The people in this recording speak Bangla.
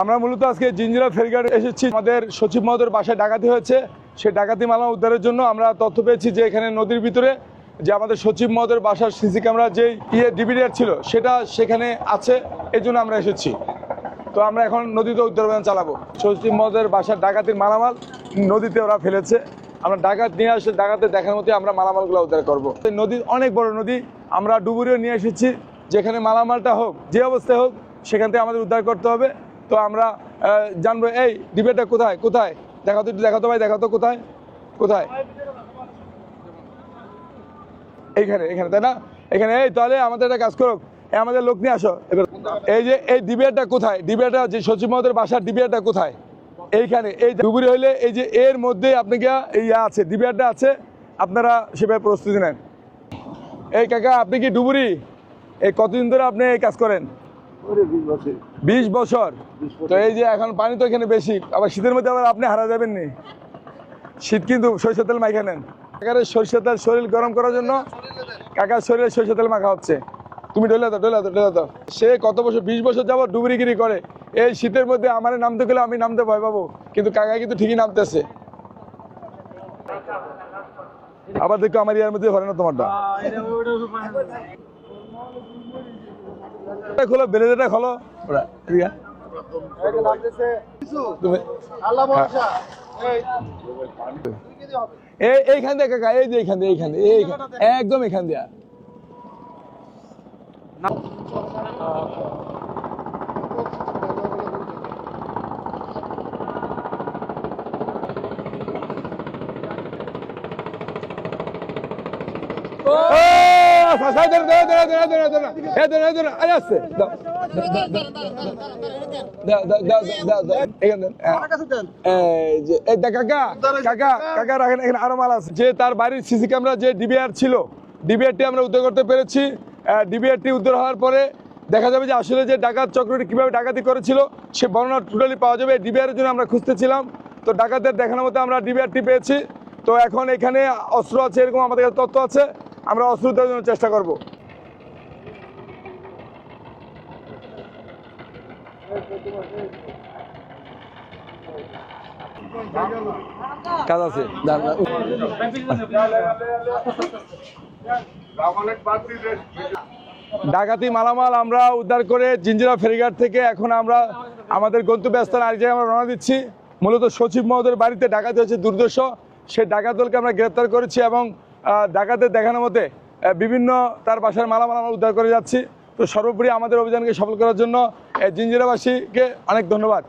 আমরা মূলত আজকে জিঞ্জিরা ফেরিঘাট এসেছি। আমাদের সচিব মহোদয়ের বাসায় ডাকাতি হয়েছে। সেই ডাকাতি মালা উদ্ধারের জন্য আমরা তথ্য পেয়েছি যে এখানে নদীর ভিতরে যে আমাদের সচিব মহোদয়ের বাসার সিসি ক্যামেরা যে ইয়ে ডিভিডিআর ছিল, সেটা সেখানে আছে। এই জন্য আমরা এসেছি। তো আমরা এখন নদীতে উদ্ধার অভিযান চালাবো। সচিব মহোদয়ের বাসার ডাকাতির মালামাল নদীতে ওরা ফেলেছে। আমরা ডাকাত নিয়ে আসলে ডাকাতে দেখার মতো আমরা মালামালগুলো উদ্ধার করব। নদী অনেক বড় নদী। আমরা ডুবুরিও নিয়ে এসেছি। যেখানে মালামালটা হোক, যে অবস্থায় হোক, সেখান থেকে আমাদের উদ্ধার করতে হবে। তো আমরা জানব, এই ডিবেটটা কোথায়? কোথায়? দেখাতো একটু দেখাতো ভাই দেখাতো কোথায়? কোথায়? এইখানে এখানে তাই না? এখানে, এই, তাহলে আমাদের একটা কাজ করো। আমাদের লোক নিয়ে আসো। এবার, এই যে, এই ডিবিয়াটা কোথায়? ডিবিয়াটা যে সচিব মহোদয়ের বাসার ডিবিয়াটা কোথায়? এইখানে, এই ডুবুরি হইলে এই যে, এর মধ্যে আপনাকে এই আছে ডিবিয়াটা আছে। আপনারা সেভাবে প্রস্তুতি নেন। এই কাকা, আপনি কি ডুবুরি? এই কতদিন ধরে আপনি এই কাজ করেন? বিশ বছর। তো এই যে এখন পানি তো এখানে বেশি আবার শীতের মধ্যে আবার আপনি হারা যাবেন নি? শীত কিন্তু সরিষা তেল মাখা নেন। কাকার সরিষা তেল শরীর গরম করার জন্য কাকার শরীরে সরিষা তেল মাখা হচ্ছে। তুমি ডলে দাও ডলে দাও ডলে দাও। সে কত বছর বিশ বছর যাবত ডুবুরিগিরি করে। এই শীতের মধ্যে আমার নামতে গেলে আমি নামতে ভয় পাবো। কিন্তু কাকা কিন্তু ঠিকই নামতেছে। আবার দেখো আমার ইয়ার মধ্যে ভরে না তোমারটা। এটা খোলো বেলেটা খোলো। এইখান দিয়ে কাকা এই যে এইখান দিয়ে এইখান দিয়ে একদম এখান দিয়া ও, সাসাই ধরো, ধরো, ধরো, ধরো, যে, তার বাড়ির সিসি ক্যামেরা যে ডিবিআর ছিল ডিবিআরটি আমরা উদ্ধার করতে পেরেছি ডিবিআরটি উদ্ধার হওয়ার পরে দেখা যাবে যে আসলে যে ডাকাত চক্রটি কীভাবে ডাকাতি করেছিল সে বর্ণনা টোটালি পাওয়া যাবে ডিবিআর জন্য আমরা খুঁজতেছিলাম তো ডাকাতের দেখানোর মতো আমরা ডিবিআরটি পেয়েছি তো এখন এখানে অস্ত্র আছে এরকম আমাদের কাছে তথ্য আছে। আমরা অস্ত্র জন্য চেষ্টা করব। কাজ আছে। ডাকাতি মালামাল আমরা উদ্ধার করে জিঞ্জিরা ফেরিঘাট থেকে এখন আমরা আমাদের গন্তব্যস্থানে আরেক জায়গায় আমরা রওনা দিচ্ছি। মূলত সচিব মহোদয়ের বাড়িতে ডাকাতি হচ্ছে দুর্দর্শ সেই ডাকাত দলকে আমরা গ্রেপ্তার করেছি এবং ডাকাতের দেখানোর মতে বিভিন্ন তার বাসার মালামাল আমরা উদ্ধার করে যাচ্ছি। তো সর্বোপরি আমাদের অভিযানকে সফল করার জন্য জিঞ্জিরাবাসীকে অনেক ধন্যবাদ।